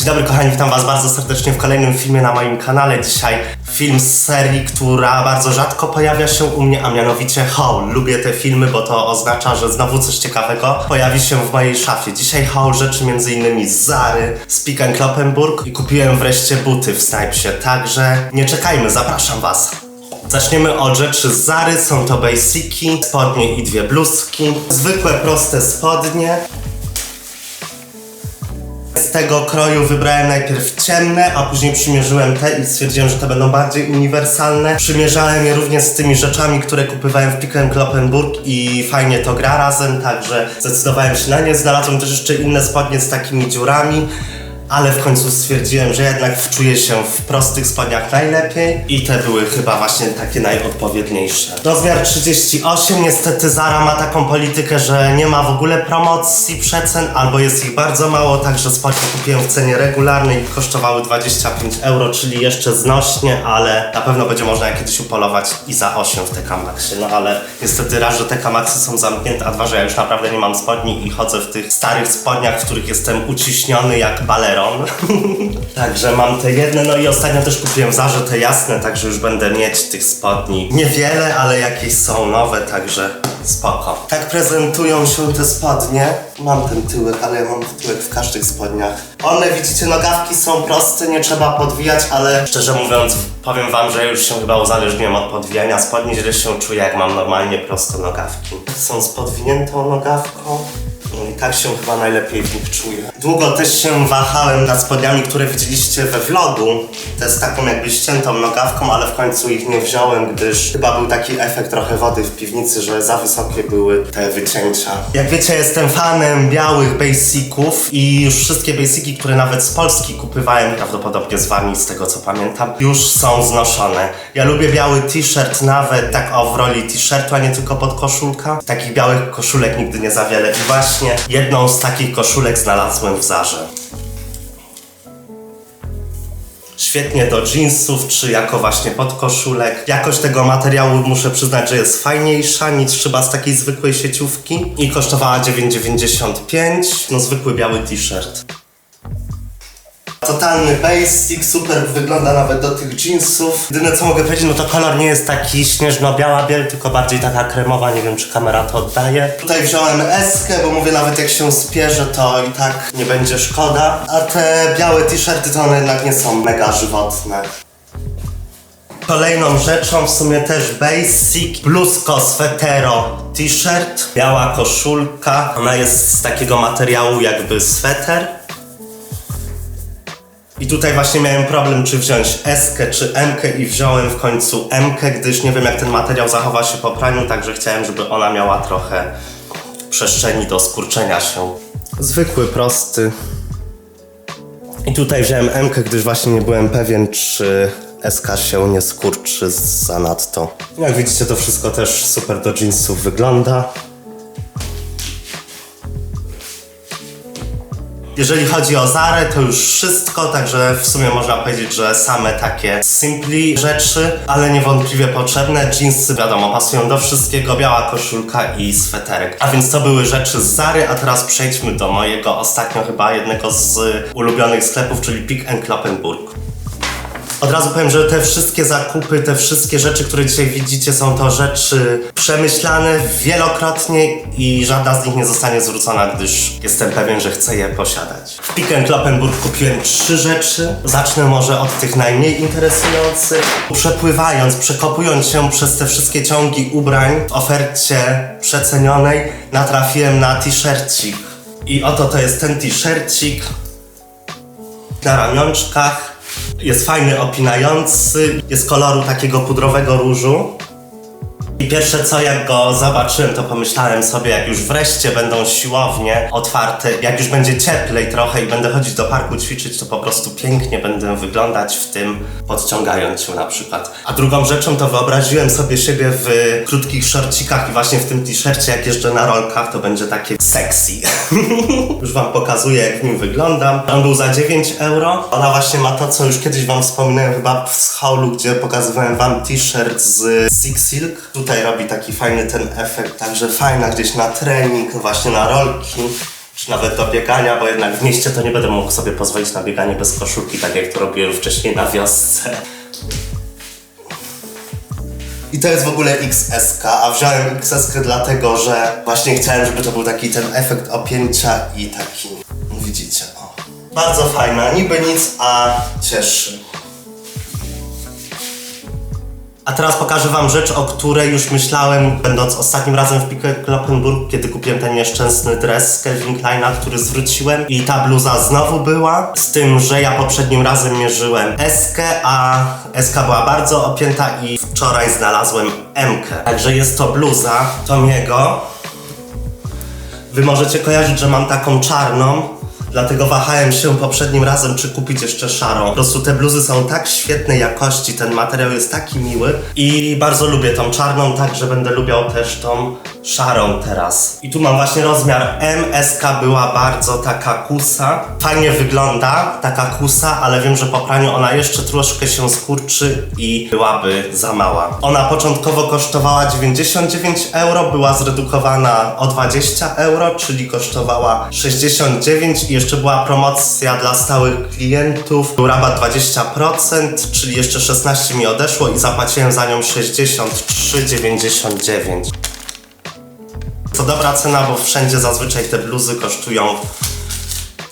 Dzień dobry kochani, witam was bardzo serdecznie w kolejnym filmie na moim kanale. Dzisiaj film z serii, która bardzo rzadko pojawia się u mnie, a mianowicie haul. Lubię te filmy, bo to oznacza, że znowu coś ciekawego pojawi się w mojej szafie. Dzisiaj haul rzeczy m.in. z Zary, z Pick Kloppenburg i kupiłem wreszcie buty w Snipesie, także nie czekajmy, zapraszam was. Zaczniemy od rzeczy z Zary, są to basiki, spodnie i dwie bluzki. Zwykłe, proste spodnie. Z tego kroju wybrałem najpierw ciemne, a później przymierzyłem te i stwierdziłem, że te będą bardziej uniwersalne. Przymierzałem je również z tymi rzeczami, które kupowałem w Pick Kloppenburg i fajnie to gra razem, także zdecydowałem się na nie. Znalazłem też jeszcze inne spodnie z takimi dziurami. Ale w końcu stwierdziłem, że jednak wczuję się w prostych spodniach najlepiej i te były chyba właśnie takie najodpowiedniejsze. Rozmiar 38, niestety Zara ma taką politykę, że nie ma w ogóle promocji przecen, albo jest ich bardzo mało, także spodnie kupiłem w cenie regularnej i kosztowały 25 euro, czyli jeszcze znośnie, ale na pewno będzie można je kiedyś upolować i za 8 w TK Maxie, no ale niestety raz, że TK Maxy są zamknięte, a dwa, że ja już naprawdę nie mam spodni i chodzę w tych starych spodniach, w których jestem uciśniony jak baleron. Także mam te jedne, no i ostatnio też kupiłem Zarze te jasne, także już będę mieć tych spodni niewiele, ale jakieś są nowe, także spoko. Tak prezentują się te spodnie. Mam ten tyłek, ale ja mam tyłek w każdych spodniach. One, widzicie, nogawki są proste, nie trzeba podwijać, ale szczerze mówiąc, powiem wam, że już się chyba uzależniłem od podwijania spodni, źle się czuję, jak mam normalnie proste nogawki. Są z podwiniętą nogawką. I tak się chyba najlepiej w nich czuję. Długo też się wahałem nad spodniami, które widzieliście we vlogu. To jest taką jakby ściętą nogawką, ale w końcu ich nie wziąłem, gdyż chyba był taki efekt trochę wody w piwnicy, że za wysokie były te wycięcia. Jak wiecie, jestem fanem białych basiców i już wszystkie basiki, które nawet z Polski kupywałem, prawdopodobnie z wami, z tego co pamiętam, już są znoszone. Ja lubię biały t-shirt, nawet tak o w roli t-shirtu, a nie tylko pod koszulka. Takich białych koszulek nigdy nie za wiele. I właśnie jedną z takich koszulek znalazłem w Zarze. Świetnie do jeansów, czy jako właśnie podkoszulek. Jakość tego materiału muszę przyznać, że jest fajniejsza niż chyba z takiej zwykłej sieciówki i kosztowała 9,95. No zwykły biały t-shirt. Totalny basic, super wygląda nawet do tych jeansów. Jedyne co mogę powiedzieć, no to kolor nie jest taki śnieżno-biała biel, tylko bardziej taka kremowa, nie wiem czy kamera to oddaje. Tutaj wziąłem eskę, bo mówię nawet jak się spierze to i tak nie będzie szkoda. A te białe t-shirty to one jednak nie są mega żywotne. Kolejną rzeczą w sumie też basic, bluzko swetero t-shirt, biała koszulka. Ona jest z takiego materiału jakby sweter. I tutaj właśnie miałem problem, czy wziąć S czy M i wziąłem w końcu M, gdyż nie wiem jak ten materiał zachowa się po praniu, także chciałem, żeby ona miała trochę przestrzeni do skurczenia się. Zwykły, prosty. I tutaj wziąłem M, gdyż właśnie nie byłem pewien, czy SK się nie skurczy zanadto. Jak widzicie, to wszystko też super do jeansów wygląda. Jeżeli chodzi o Zarę, to już wszystko, także w sumie można powiedzieć, że same takie simpli rzeczy, ale niewątpliwie potrzebne. Jeansy, wiadomo, pasują do wszystkiego, biała koszulka i sweterek. A więc to były rzeczy z Zary, a teraz przejdźmy do mojego ostatnio chyba jednego z ulubionych sklepów, czyli Pick Kloppenburg. Od razu powiem, że te wszystkie zakupy, te wszystkie rzeczy, które dzisiaj widzicie, są to rzeczy przemyślane wielokrotnie i żadna z nich nie zostanie zwrócona, gdyż jestem pewien, że chcę je posiadać. W Pick Kloppenburg kupiłem trzy rzeczy. Zacznę może od tych najmniej interesujących. Przepływając, przekopując się przez te wszystkie ciągi ubrań w ofercie przecenionej, natrafiłem na t-shircik. I oto to jest ten t-shircik na ramionczkach. Jest fajny, opinający, jest koloru takiego pudrowego różu. I pierwsze co jak go zobaczyłem, to pomyślałem sobie, jak już wreszcie będą siłownie otwarte, jak już będzie cieplej trochę i będę chodzić do parku ćwiczyć, to po prostu pięknie będę wyglądać w tym, podciągając się na przykład. A drugą rzeczą to wyobraziłem sobie siebie w krótkich szorcikach i właśnie w tym t-shircie, jak jeżdżę na rolkach, to będzie takie sexy. już wam pokazuję, jak w nim wyglądam. On był za 9 euro. Ona właśnie ma to, co już kiedyś wam wspominałem chyba w haulu, gdzie pokazywałem wam t-shirt z Six Silk. Tutaj robi taki fajny ten efekt, także fajna gdzieś na trening, właśnie na rolki. czy nawet do biegania, bo jednak w mieście to nie będę mógł sobie pozwolić na bieganie bez koszulki, tak jak to robiłem wcześniej na wiosce. I to jest w ogóle XSK, a wziąłem XSK dlatego, że właśnie chciałem, żeby to był taki ten efekt opięcia i taki, no widzicie, o. Bardzo fajna, niby nic, a cieszy. A teraz pokażę wam rzecz, o której już myślałem, będąc ostatnim razem w Pico Kloppenburg, kiedy kupiłem ten nieszczęsny dres z Calvin Kleina, który zwróciłem i ta bluza znowu była, z tym, że ja poprzednim razem mierzyłem Eskę, a Eska była bardzo opięta i wczoraj znalazłem Mkę. Także jest to bluza Tomiego. Wy możecie kojarzyć, że mam taką czarną, dlatego wahałem się poprzednim razem, czy kupić jeszcze szarą. Po prostu te bluzy są tak świetnej jakości, ten materiał jest taki miły i bardzo lubię tą czarną, także będę lubiał też tą szarą teraz. I tu mam właśnie rozmiar M, była bardzo taka kusa. Fajnie wygląda, taka kusa, ale wiem, że po praniu ona jeszcze troszkę się skurczy i byłaby za mała. Ona początkowo kosztowała 99 euro, była zredukowana o 20 euro, czyli kosztowała 69 i jeszcze była promocja dla stałych klientów. Był rabat 20%, czyli jeszcze 16 mi odeszło i zapłaciłem za nią 63,99. To dobra cena, bo wszędzie zazwyczaj te bluzy kosztują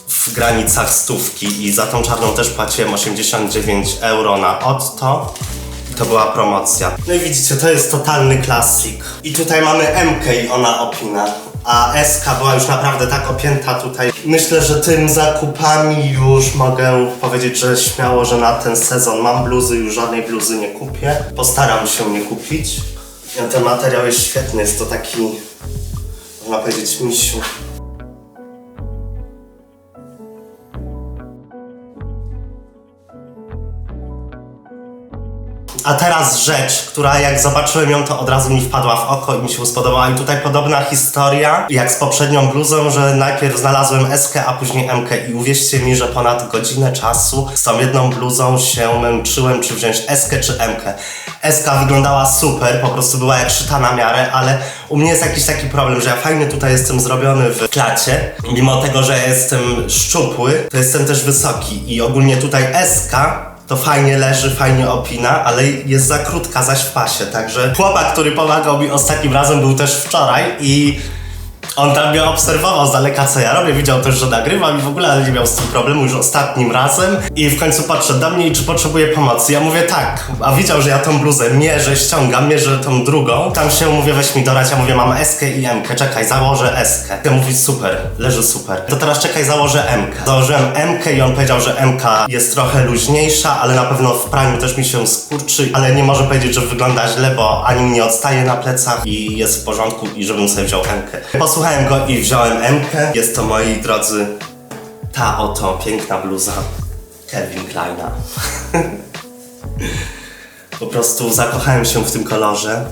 w granicach stówki i za tą czarną też płaciłem 89 euro na Otto. To była promocja. No i widzicie, to jest totalny klasik. I tutaj mamy MK i ona opina. A SK była już naprawdę tak opięta tutaj. Myślę, że tym zakupami już mogę powiedzieć, że śmiało, że na ten sezon mam bluzy, już żadnej bluzy nie kupię. Postaram się nie kupić. Ten materiał jest świetny, jest to taki, można powiedzieć, misiu. A teraz rzecz, która jak zobaczyłem ją, to od razu mi wpadła w oko i mi się spodobała. I tutaj podobna historia, jak z poprzednią bluzą, że najpierw znalazłem SK, a później MK. I uwierzcie mi, że ponad godzinę czasu z tą jedną bluzą się męczyłem, czy wziąć SK czy MK. SK wyglądała super, po prostu była jak szyta na miarę, ale u mnie jest jakiś taki problem, że ja fajnie tutaj jestem zrobiony w klacie. Mimo tego, że jestem szczupły, to jestem też wysoki. I ogólnie tutaj SK to fajnie leży, fajnie opina, ale jest za krótka zaś w pasie, także chłopak, który pomagał mi ostatnim razem był też wczoraj i on tam mnie obserwował z daleka, co ja robię, widział też, że nagrywam i w ogóle nie miał z tym problemu już ostatnim razem i w końcu podszedł do mnie i czy potrzebuje pomocy. Ja mówię tak, a widział, że ja tą bluzę mierzę, ściągam, mierzę tą drugą. Tam się mówię, weź mi dorać, ja mówię, mam S i M, czekaj, założę S. Ja mówi, super, leży super. To teraz czekaj, założę M. Założyłem M i on powiedział, że M jest trochę luźniejsza, ale na pewno w praniu też mi się skurczy, ale nie może powiedzieć, że wygląda źle, bo ani nie odstaje na plecach i jest w porządku i żebym sobie wziął M. Posłuchałem go i wziąłem M. Jest to, moi drodzy, ta oto piękna bluza Kevin Kleina. po prostu zakochałem się w tym kolorze.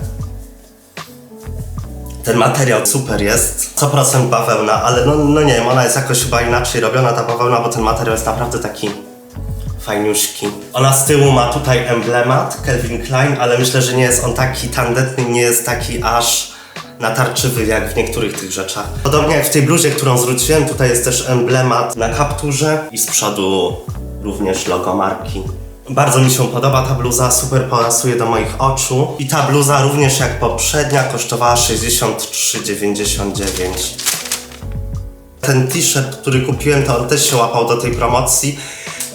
Ten materiał super jest. Co procent bawełna, ale no, no nie wiem, ona jest jakoś chyba inaczej robiona ta bawełna, bo ten materiał jest naprawdę taki fajniuszki. Ona z tyłu ma tutaj emblemat Calvin Klein, ale myślę, że nie jest on taki tandetny, nie jest taki aż natarczywy jak w niektórych tych rzeczach. Podobnie jak w tej bluzie, którą zwróciłem, tutaj jest też emblemat na kapturze i z przodu również logo marki. Bardzo mi się podoba ta bluza, super pasuje do moich oczu. I ta bluza również jak poprzednia kosztowała 63,99. Ten t-shirt, który kupiłem, to on też się łapał do tej promocji,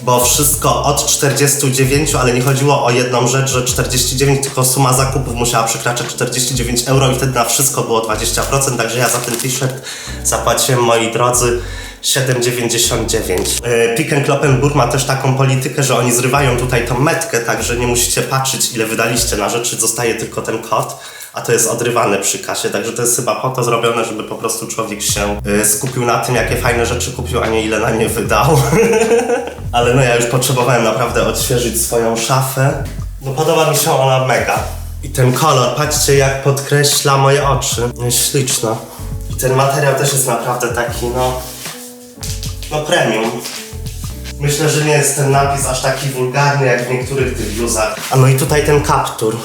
bo wszystko od 49, ale nie chodziło o jedną rzecz, że 49, tylko suma zakupów musiała przekraczać 49 euro i wtedy na wszystko było 20%, także ja za ten t-shirt zapłaciłem, moi drodzy, 7,99. Yy, Pick Kloppenburg ma też taką politykę, że oni zrywają tutaj tą metkę, także nie musicie patrzeć ile wydaliście na rzeczy, zostaje tylko ten kod a to jest odrywane przy kasie, także to jest chyba po to zrobione, żeby po prostu człowiek się y, skupił na tym, jakie fajne rzeczy kupił, a nie ile na nie wydał. Ale no ja już potrzebowałem naprawdę odświeżyć swoją szafę. No podoba mi się ona mega. I ten kolor, patrzcie jak podkreśla moje oczy. Jest śliczna. I ten materiał też jest naprawdę taki, no... No premium. Myślę, że nie jest ten napis aż taki wulgarny jak w niektórych tych bluzach. A no i tutaj ten kaptur.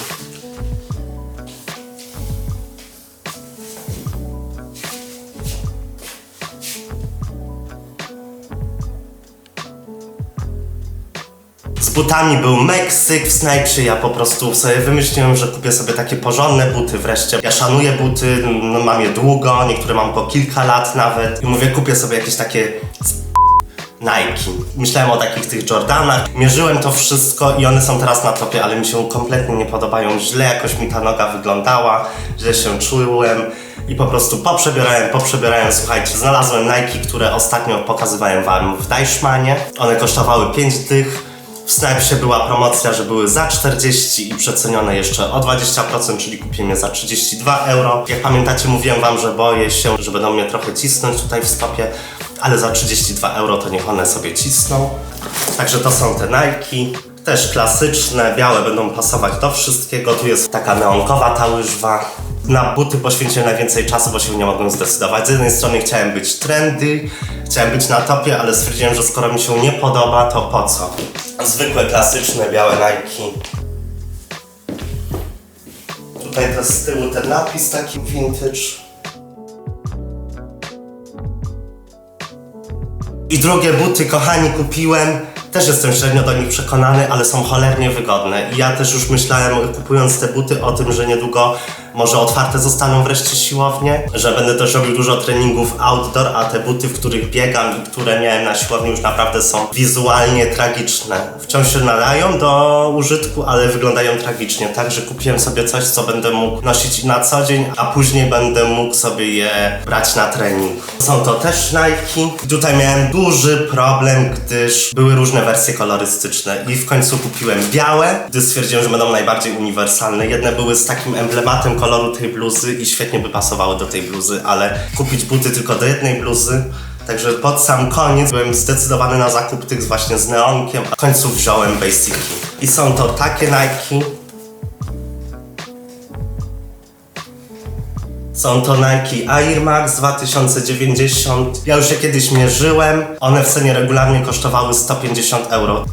Z butami był Meksyk w Snipsie, ja po prostu sobie wymyśliłem, że kupię sobie takie porządne buty wreszcie. Ja szanuję buty, no, mam je długo, niektóre mam po kilka lat nawet i mówię, kupię sobie jakieś takie Nike. Myślałem o takich tych Jordanach, mierzyłem to wszystko i one są teraz na topie, ale mi się kompletnie nie podobają. Źle jakoś mi ta noga wyglądała, źle się czułem i po prostu poprzebierałem, poprzebierałem. Słuchajcie, znalazłem Nike, które ostatnio pokazywałem wam w Deichmanie. One kosztowały 5 dych. W Snipsie była promocja, że były za 40 i przecenione jeszcze o 20%, czyli kupiłem je za 32 euro. Jak pamiętacie, mówiłem wam, że boję się, że będą mnie trochę cisnąć tutaj w stopie, ale za 32 euro to niech one sobie cisną. Także to są te Nike. Też klasyczne, białe będą pasować do wszystkiego. Tu jest taka neonkowa ta łyżwa. Na buty poświęciłem najwięcej czasu, bo się nie mogłem zdecydować. Z jednej strony chciałem być trendy, chciałem być na topie, ale stwierdziłem, że skoro mi się nie podoba, to po co? Zwykłe, klasyczne, białe Nike. Tutaj to z tyłu ten napis taki vintage. I drugie buty, kochani, kupiłem. Też jestem średnio do nich przekonany, ale są cholernie wygodne. I ja też już myślałem, kupując te buty, o tym, że niedługo może otwarte zostaną wreszcie siłownie, że będę też robił dużo treningów outdoor, a te buty, w których biegam i które miałem na siłowni już naprawdę są wizualnie tragiczne. Wciąż się nadają do użytku, ale wyglądają tragicznie. Także kupiłem sobie coś, co będę mógł nosić na co dzień, a później będę mógł sobie je brać na trening. Są to też Nike. Tutaj miałem duży problem, gdyż były różne wersje kolorystyczne i w końcu kupiłem białe, gdy stwierdziłem, że będą najbardziej uniwersalne. Jedne były z takim emblematem koloru tej bluzy i świetnie by pasowały do tej bluzy, ale kupić buty tylko do jednej bluzy Także pod sam koniec byłem zdecydowany na zakup tych właśnie z neonkiem, a w końcu wziąłem Basiki. I są to takie Nike. Są to Nike Air Max 2090. Ja już je kiedyś mierzyłem. One w cenie regularnie kosztowały 150 euro.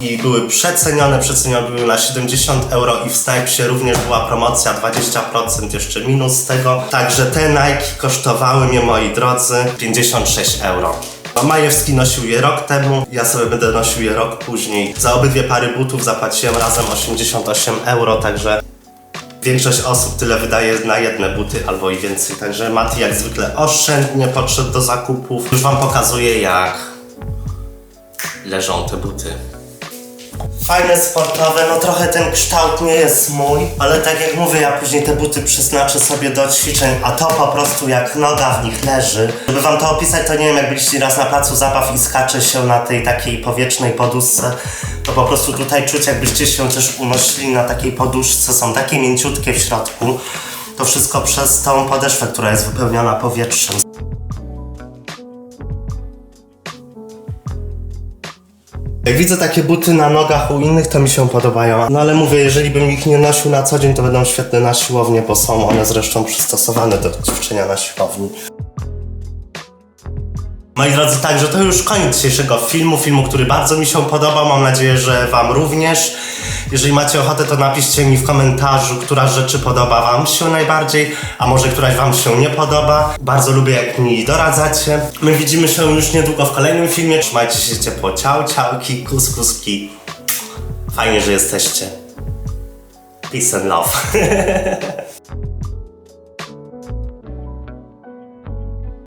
I były przecenione, przecenione były na 70 euro i w Snipesie również była promocja 20% jeszcze minus z tego. Także te Nike kosztowały mnie, moi drodzy, 56 euro. A Majewski nosił je rok temu, ja sobie będę nosił je rok później. Za obydwie pary butów zapłaciłem razem 88 euro, także Większość osób tyle wydaje na jedne buty albo i więcej, także Mati jak zwykle oszczędnie podszedł do zakupów. Już wam pokazuję jak leżą te buty. Fajne sportowe, no trochę ten kształt nie jest mój, ale tak jak mówię, ja później te buty przeznaczę sobie do ćwiczeń, a to po prostu jak noga w nich leży. Żeby wam to opisać, to nie wiem, jak byliście raz na placu zabaw i skacze się na tej takiej powietrznej poduszce, to po prostu tutaj czuć, jakbyście się też unosili na takiej poduszce, są takie mięciutkie w środku. To wszystko przez tą podeszwę, która jest wypełniona powietrzem. Jak widzę takie buty na nogach u innych, to mi się podobają. No ale mówię, jeżeli bym ich nie nosił na co dzień, to będą świetne na siłownię, bo są one zresztą przystosowane do ćwiczenia na siłowni. Moi drodzy, także to już koniec dzisiejszego filmu, filmu, który bardzo mi się podobał, mam nadzieję, że wam również. Jeżeli macie ochotę, to napiszcie mi w komentarzu, która rzeczy podoba wam się najbardziej, a może któraś wam się nie podoba. Bardzo lubię, jak mi doradzacie. My widzimy się już niedługo w kolejnym filmie. Trzymajcie się ciepło. Ciao, ciałki, kus, kuski. Fajnie, że jesteście. Peace and love.